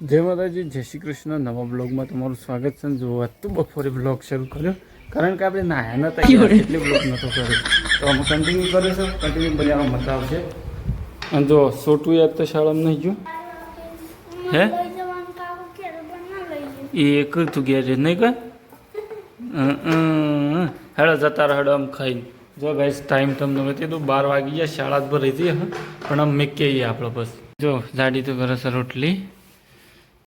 જય માતાજી જય શ્રી કૃષ્ણ. નવા બ્લોગમાં તમારું સ્વાગત છે જો તો બપોરે બ્લોગ શરૂ કર્યો કારણ કે આપણે નાયા નતા એટલે બ્લોગ નતો કર્યો. તો અમે કન્ટિન્યુ કરીશું કન્ટિન્યુ બનાવવા મજા આવશે. અને જો સોટું યાદ તો શાળામાં નહીં ગયું? હે? એ એક તું ઘેર છે નહીં કઈ હેડો જતા હેડો આમ ખાઈને. જો ગાઈસ ટાઈમ તમને તે તો બાર વાગી ગયા શાળા જ ભરી હતી હા. પણ આમ મેં કહીએ આપણે બસ. જો જાડી તો કરે છે રોટલી.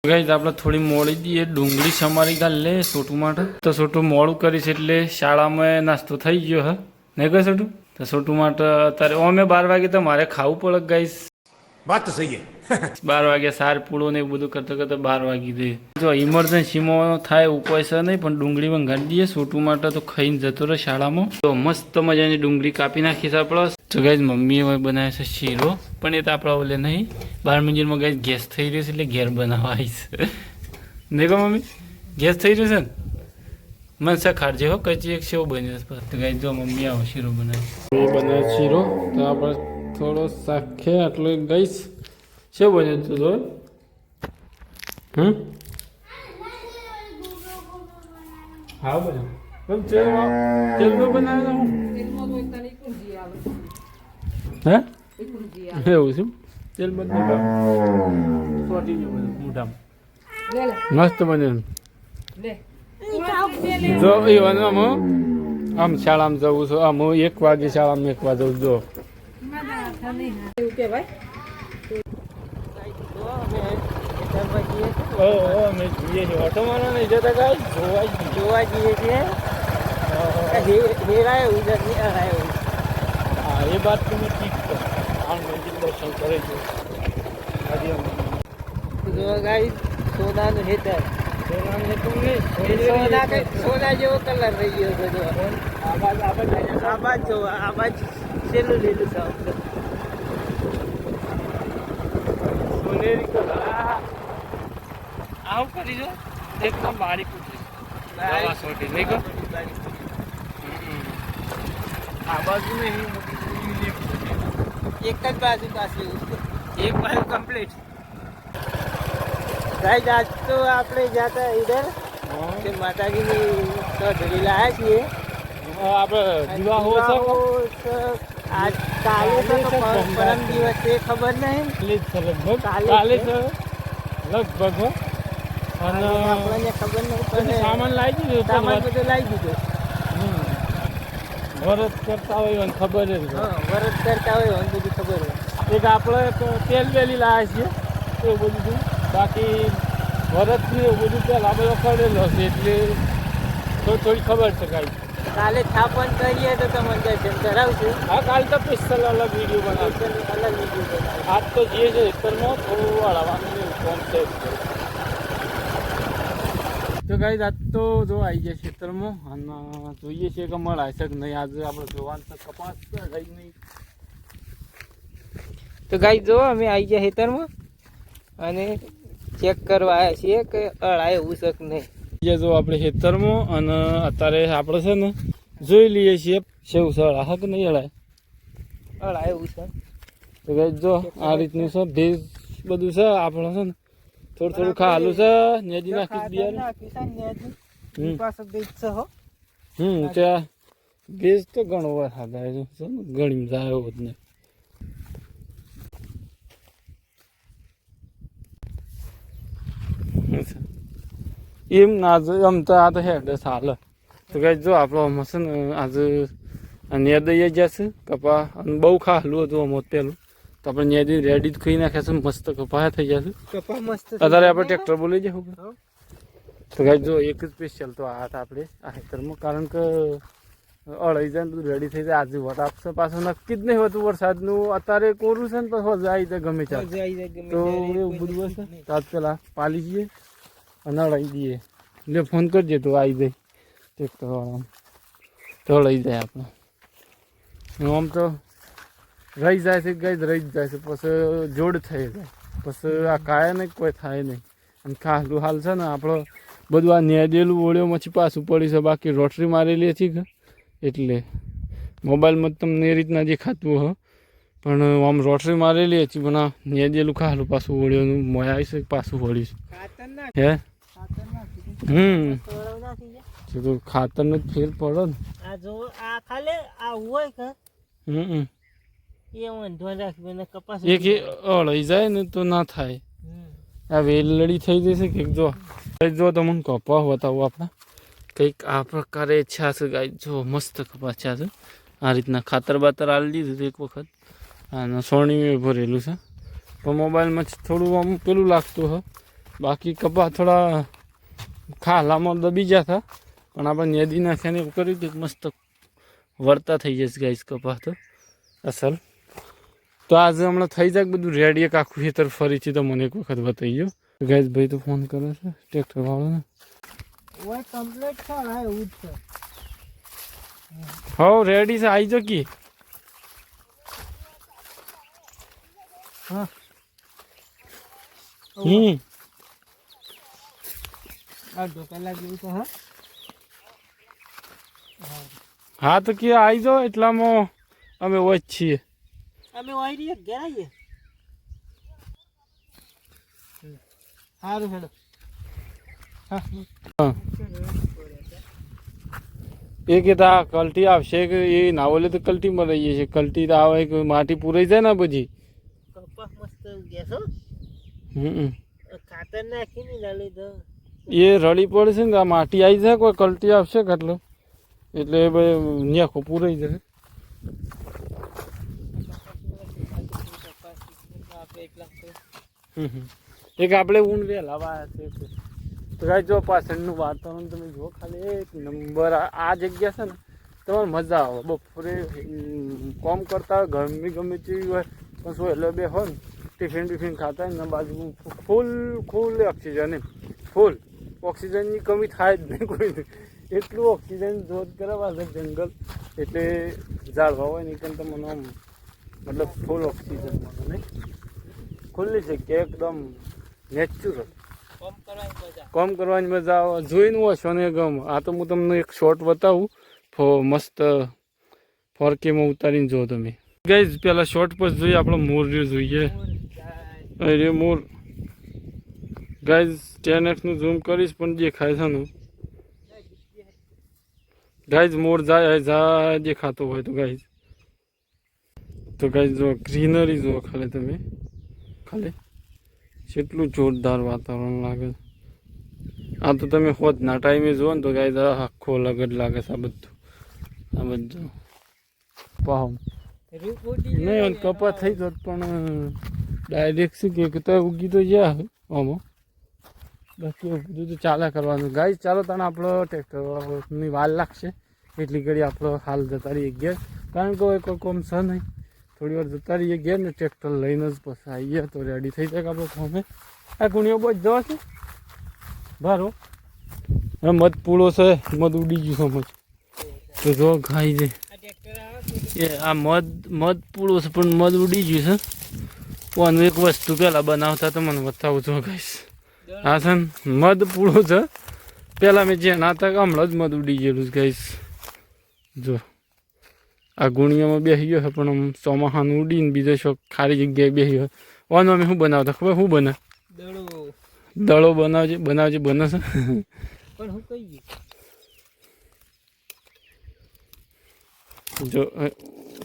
ગાઈસ, આપણે થોડી મોડી દઈએ ડુંગળી સમારી ગાલ લે સોટું માટે. તો સોટું મોડું કરીશ એટલે શાળામાં નાસ્તો થઈ ગયો હ. નહીં કહે સોટું? તો સોટું માટે અત્યારે અમે બાર વાગે તો મારે ખાવું પડે ગાઈસ. વાત તો સહી બાર વાગ્યા સાર પૂળો ને એવું બધું કરતા કરતા બાર વાગી દે. જો ઇમરજન્સીમાં થાય ઉપાય છે નહીં પણ ડુંગળી પણ ગાડી દઈએ. છોટું માટે તો ખાઈને જતો રહે શાળામાં. તો મસ્ત મજાની ડુંગળી કાપી નાખીશ આપણે. તો ગાઈઝ મમ્મીએ હવે બનાવ્યો છે શીરો પણ એ તો આપણા ઓલે નહીં. બાર મંજિરમાં ગાઈઝ ગેસ થઈ રહ્યો છે એટલે ઘેર બનાવવા આવીશ. નહીં કહો મમ્મી? ગેસ થઈ રહ્યો છે ને? મનસા ખાડજે હો કચી એક શેવ બન્યો તો ગાઈ જો મમ્મી આવો શીરો બનાવે. એ બનાવે શીરો. તો આપણે થોડો સાખે આટલો ગઈશ. શું બન્યું તું તો હમ? હા બને હે? એવું છે મોઢામાં. મસ્ત બન્યું જો એ આમ શાળામાં જવું છું. આમ હું એક વાગે શાળામાં એક વાગે જો. એવું કહેવાય નહીં જોવા જઈએ છીએ હેરાય એવું છે હરાય એવું હા એ વાત તમે ઠીક છે આમ મંદિર કરે છે સોનાનું હેતર સોનાને તમને સોના સોના જેવો કલર થઈ ગયો છે જો આવાજ આવાજ આ બાજ જો આ બાજ. છેલ્લું લીલું છે સોનેરી કલર આવું કરી જો એકદમ બારીક ઉતરી દવા સોટી નહીં કહો આ બાજુ નહીં એક જ બાજુ પાછી એક બાજુ કમ્પ્લીટ ગાઈ આજ તો આપણે જાતા ઇધર તે માતાજીની તો ધરી લાયા છીએ આપણે જીવા હો છો. આજ કાલે તો પરમ દિવસ એ ખબર નહીં? જ છે લગભગ. કાલે છે. છે. લગભગ અને આપણને ખબર નહીં પણ સામાન લાવી દીધું સામાન બધું લાવી દીધો. વરત કરતા હોય એને ખબર જ. હા કરતા હોય એને બધું ખબર હોય. એક આપણે તેલ વેલી લાવે છે એવું બધું છે. બાકી વરતનું એવું બધું પહેલાં બધો કરેલો છે એટલે થોડી થોડી ખબર છે કાંઈ. કાલે સ્થાપન કરીએ તો તમને દર્શન કરાવશું. હા કાલ તો સ્પેશિયલ અલગ વીડિયો બનાવશે. અલગ વીડિયો બનાવીશું. આજ તો જે છે ખેતરમાં થોડું વાળવાનું ફોર્મ છે. તો ગાઈ આજ તો જો આવી ગયા ખેતરમાં અને જોઈએ છીએ કે મળાય છે કે નહીં. આજે આપણે જોવાનું તો કપાસ રહી નહીં. તો ગાઈ જો અમે આવી ગયા ખેતરમાં અને ચેક કરવા આવ્યા છીએ કે અળાય એવું શક નહીં. જે જો આપણે ખેતરમાં અને અત્યારે આપણે છે ને જોઈ લઈએ છીએ. સેવ સળ. હા કે નહીં અડાય અડાય એવું છે. તો કે જો આ રીતનું છે. ભેજ બધું છે. આપણે છે ને થોડું થોડું ખાલું છે. નેજી નાખી બિયાર હમ. ત્યાં ભેજ તો ઘણો વાર ખાધા છે. ને? ઘણી જાય એવો જ નહીં એમ ના જો આમ તો આ તો હેડ ચાલે તો કઈ જો આપણો આમાં છે ને આજે નેદઈ જશે કપા અને બહુ ખાલું હતું આમાં પેલું તો આપણે નેદી રેડી જ ખાઈ નાખ્યા છે મસ્ત કપા થઈ જશે કપા મસ્ત છે. અત્યારે આપણે ટ્રેક્ટર બોલી જવું. તો કઈ જો એક જ સ્પેશિયલ તો આ હતા આપણે આ ખેતરમાં કારણ કે અડાઈ જાય બધું રેડી થઈ જાય આજે વટ આપશે પાછું નક્કી જ નહીં હોતું વરસાદનું અત્યારે કોરું છે ને પછી જાય ગમે ગમે તો એવું બધું હશે. તો આજ પેલા પાલી જઈએ અને દઈએ. એટલે ફોન કરજે તો આવી જાય. ટ્રેક્ટર વાળા તો લઈ જાય આપણે આમ તો રહી જાય છે ગઈ રહી જ જાય છે પછી જોડ થઈ જાય. પછી આ કાયા નહીં કોઈ થાય નહીં. અને ખાસલું હાલ છે ને આપણો બધું આ નેદેલું ઓળ્યો પછી પાછું પડી છે બાકી રોટરી મારેલી હતી કે એટલે મોબાઈલમાં તમને એ રીતના જે ખાતું હ. પણ આમ રોટરી મારેલી હતી પણ આ નેદેલું ખાલું પાછું વળ્યું મોયા આવીશ પાછું વળીશ હે? હમ. તો તો ખાતરનો જ ફેર પડો ને. આ જો આ ખાલે આ હોય કે? હમ હમ. એ વાંધો રાખી મને કપાસ એક એ અળાઈ જાય ને તો ના થાય. આ વેલડી થઈ જશે કે જો? જો તમને કપા બતાવું આપણે. કંઈક આ પ્રકારે ઈચ્છા છે ગાય જો મસ્ત કપા છે છે આ રીતના ખાતર બાતર આલી દીધું હતું એક વખત. અને સોણીમાં ભરેલું છે. પણ મોબાઈલમાં થોડું આમ પેલું લાગતું હ બાકી કપા થોડા ખાલામાં દબી ગયા હતા પણ આપણે નેદી નાખ્યા ને એવું કર્યું કે મસ્ત વર્તા થઈ જશે ગાઈસ કપા તો. અસલ. તો આજે હમણાં થઈ જાય બધું રેડી એક આખું ખેતર ફરીથી તો મને એક વખત બતાવી ગયો ગાઈસ ભાઈ તો ફોન કરે છે ટ્રેક્ટર વાળાને હવ રેડી છે. આવી જો કી. હા. હમ. અડધો કલાક જેવું તો હા. હા તો કે આવી જાઓ એટલામાં અમે વચ છીએ. અમે હોય રહીએ ઘેર આવીએ? સારું હેડો. હા. એ કે તા કલટી આવશે કે એ ના બોલે તો કલટી મરાઈએ છે કલટી તો આવે કે માટી પૂરાઈ જાય ને બધી. કપાસ મસ્ત ગેસો હમ ખાતર નાખીને લાલી લીધો એ રડી પડશે ને આ માટી આવી જાય, કોઈ કલટી આવશે કેટલો એટલે એ ભાઈ ન્યાખો પૂરાઈ જશે. એક આપણે ઊંડ વહેલા વાયા છે તો કાંઈ જો પાછળનું વાતાવરણ તમે જુઓ ખાલી, એક નંબર. આ જગ્યા છે ને, તમારે મજા આવે. બપોરે કોમ કરતા હોય ગમી ગમે તેવી હોય, પણ શું એટલે બે હોય ને, ટિફિન બિફિન ખાતા હોય ને બાજુ ફૂલ ફૂલ ઓક્સિજન એમ. ફૂલ. ઓક્સિજનની કમી થાય જ નહીં કોઈ એટલું ઓક્સિજન જોત કરાવવા છે જંગલ. એટલે ઝાડવા હોય ને એકદમ તમને આમ મતલબ ફૂલ ઓક્સિજન મળે નહીં? ખુલ્લી જગ્યા એકદમ નેચરલ કોમ કરવાની મજા. કરવાની મજા આવે. જોઈને વાંચો ને ગમ. આ તો હું તમને એક શોર્ટ બતાવું. ફો મસ્ત ફોરકેમાં ઉતારીને જો તમે. ગઈ પેલા શોર્ટ પર જોઈએ આપણો મોર જોઈએ. અરે મોર. ગાઈઝ ટેન એક્સનું ઝૂમ કરીશ પણ દેખાય છે ને. ગાઈઝ મોર જાય જાય દેખાતો હોય તો ગાઈઝ તો ગાઈઝ જો ગ્રીનરી જુઓ ખાલી તમે. ખાલી. કેટલું જોરદાર વાતાવરણ લાગે છે. આ તો તમે હોતના ટાઈમે જુઓ ને તો ગાય આખો અલગ જ લાગે છે આ બધું. આ બધું. પાહો નહીં કપા થઈ જત પણ ડાયરેક્ટ શું કે ઉગી તો જ્યાં આમાં બાકી બધું તો ચાલ્યા કરવાનું. ગાય ચાલો તને આપણો ટ્રેક્ટરની વાર લાગશે. એટલી ઘડી આપણો હાલ જતા રહીએ ઘેર. કારણ કે કોઈ કોમ છે નહીં. થોડી વાર જતા રહીએ ઘેર ને ટ્રેક્ટર લઈને જ પછી આવીએ. તો રેડી થઈ જાય આપણો કોમે આ ગુણીઓ બહુ જ જવા છે. હવે મધ પૂળો છે. મધ ઉડી ગયું સમજ તો જો ખાઈ જાય એ આ મધ મધ પૂળો છે, પણ મધ ઉડી ગયું છે. પણ એક વસ્તુ પહેલાં બનાવતા તો મને બતાવું છું ગાઈશ આ છે મધ પૂળો છે. પહેલાં મેં જે નાતા હમણાં જ મધ ઉડી ગયેલું છે ગાઈશ જો આ ગુણિયામાં બેસી ગયો છે પણ આમ ચોમાહાનું ઉડીને બીજો શોખ ખારી જગ્યાએ બેસી ગયો. વાનો અમે શું બનાવતા? ખબર શું બને? દળો. બનાવજે બનાવજે બને છે. જો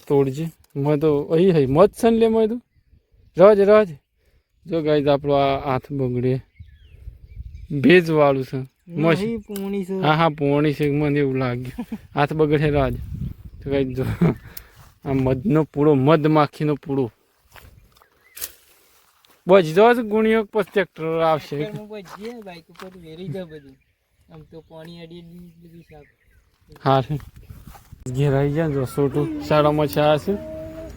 તોડજે. મેં તો અહીં મધ છે ને લે મેં તો રજ રજ. જો ગાય આપણો આ હાથ બગડે. ભેજવાળું છે. મસ્ત. છે. હા હા પોણી છે. મને એવું લાગ્યું. હાથ બગડે રાજ. તો કઈ જો આ મધનો પૂળો મધ માખીનો પૂળો. બસ જો ગુણ્યો પછી ટ્રેક્ટર આવશે. બાઈક ઉપર વેરી જાય બધું. આમ તો પાણી અડી અડી બધું સાફ. હા ઘેરાઈ ગયા જો છોટું. શાળામાં છે આ છે.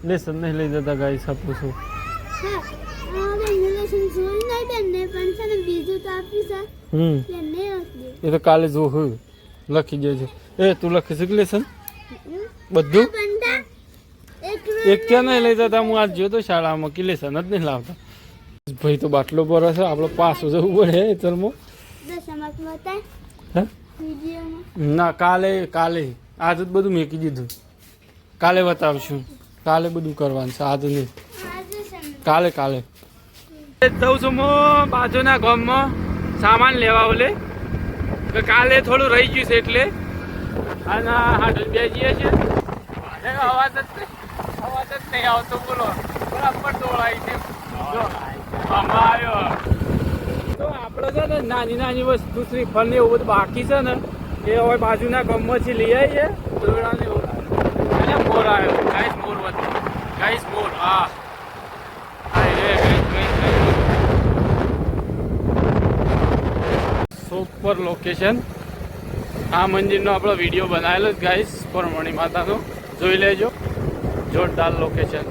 લેસન નહીં લઈ જતા ગાય સાપું છું. હમ. એ તો કાલે જોવું લખી દેજો. એ તું લખી શકલે છે બધું? એક ક્યાં નહીં લઈ જતા? હું આજ જોયો તો શાળામાં કે લેસન જ નહીં લાવતા. ભાઈ તો બાટલો ભરો છે આપણો પાછું જવું પડે ચલમો હે? ના કાલે કાલે. આજ જ બધું મેકી દીધું. કાલે બતાવશું. કાલે બધું કરવાનું છે આજે નહીં. કાલે કાલે. બાજુના ગામમાં સામાન લેવા ઓલે. તો કાલે થોડું રહી ગયું છે એટલે. અને હાટલ બે જઈએ છે અવાજ જ અવાજ જ નહીં આવતો, બોલો. બરાબર દોડાય છે. આવ્યો. તો આપણે છે ને નાની નાની વસ્તુ, શ્રીફળ ને એવું બધું બાકી છે ને, એ હવે બાજુના ગામમાંથી લઈ આવીએ. દોરડા ને મોર આવ્યો. ગાઈસ, મોર વધુ. ગાઈસ, મોર, હા એ guys guys guys super location આ મંદિરનો આપણો વીડિયો બનાવેલો જ ગાઈસ પરમણી માતાનો. જોઈ લેજો. જોરદાર લોકેશન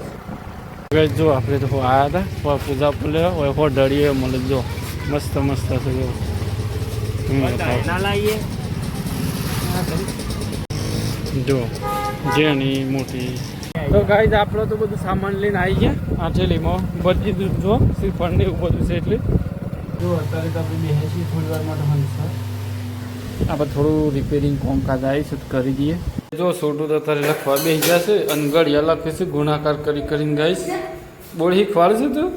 ગાઈસ જો આપણે તો આવ્યા હતા પૂજા પૂલે હોય હો ડળીએ મળે જો. મસ્ત મસ્ત છે જો. જો જેની મોટી. તો ગાઈઝ આપણો તો બધું સામાન લઈને આવી ગયા આ થેલીમાં બધી દૂધ જો શ્રીફળ ને એવું બધું છે એટલે. જો અત્યારે તો આપણે બેસીએ છીએ થોડી વાર માટે આપણે થોડું રિપેરિંગ કામકાજ આવી છે તો કરી દઈએ. જો છોટું તો અત્યારે લખવા બેસી જશે અને ઘડિયા લખે છે ગુણાકાર કરી કરીને ગાઈશ. બોળી શીખવાડ છે તું?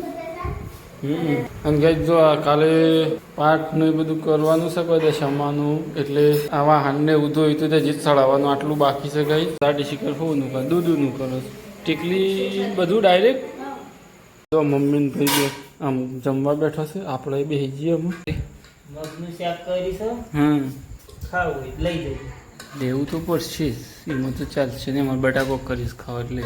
હમ. અને ગાઈસ જો કાલે પાઠ ને એ બધું કરવાનું છે કોઈ દશામાનું એટલે આ વાહનને ઉધો હોય તો તે જીત ચડાવવાનું આટલું બાકી છે ગાઈ સાડી શિખર ફોનું કરે દૂધનું કરો. ટીકલી બધું ડાયરેક્ટ જો મમ્મીને ભાઈ બે આમ જમવા બેઠો છે આપણે બે જઈએ મગનું શાક કરીશું? હમ. ખાવું લઈ જઈએ લેવું તો પડશે એમાં તો ચાલશે ને એમાં બટાકો કરીશ ખાવા એટલે.